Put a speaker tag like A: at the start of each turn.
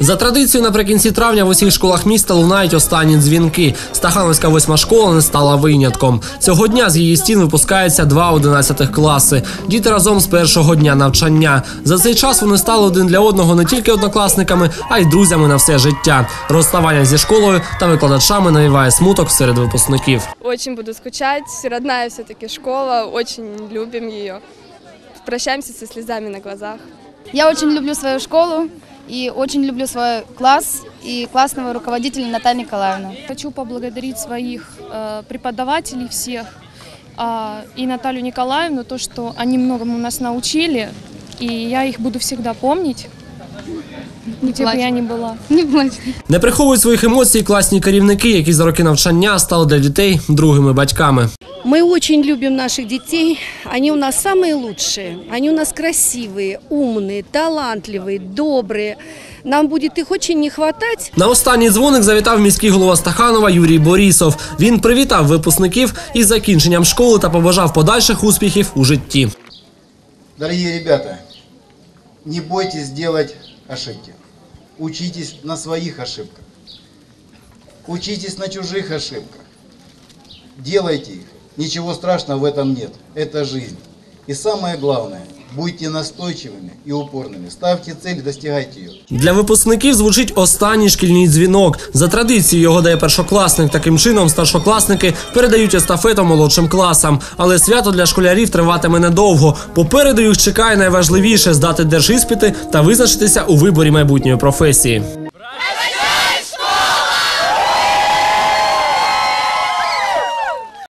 A: За традицією, наприкінці травня в усіх школах міста лунають останні дзвінки. Стахановська восьма школа не стала винятком. Цього дня з її стін випускаються два 11 класи. Діти разом з першого дня навчання. За цей час вони стали один для одного не тільки однокласниками, а й друзями на все життя. Розставання зі школою та викладачами навіває смуток серед випускників.
B: Очень буду скучать. Родная все-таки школа, очень любим ее. Прощаемся со слезами на глазах.
C: Я очень люблю свою школу и очень люблю свой класс и классного руководителя Наталью Николаевну.
D: Хочу поблагодарить своих э, преподавателей всех и Наталью Николаевну, то, что они многому нас научили, и я их буду всегда помнить, где бы я ни была.
C: Не плачь.
A: Не приховують своїх емоцій класні керівники, які за роки навчання стали для дітей другими батьками.
E: Мы очень любим наших детей. Они у нас самые лучшие. Они у нас красивые, умные, талантливые, добрые. Нам будет их очень не хватать.
A: На останній дзвоник завітав міський голова Стаханова Юрій Борісов. Він привітав випускників із закінченням школи та побажав подальших успіхів у житті.
F: Дорогие ребята, не бойтесь делать ошибки. Учитесь на своих ошибках. Учитесь на чужих ошибках. Делайте их. Ничего страшного в этом нет. Это жизнь. И самое главное, будьте настойчивыми и упорными. Ставьте цель, достигайте ее.
A: Для випускників звучить останній шкільний дзвінок. За традицією його дає першокласник. Таким чином старшокласники передають естафету молодшим класам. Але свято для школярів триватиме недовго. Попереду їх чекає найважливіше здати держіспіти та визначитися у виборі майбутньої професії.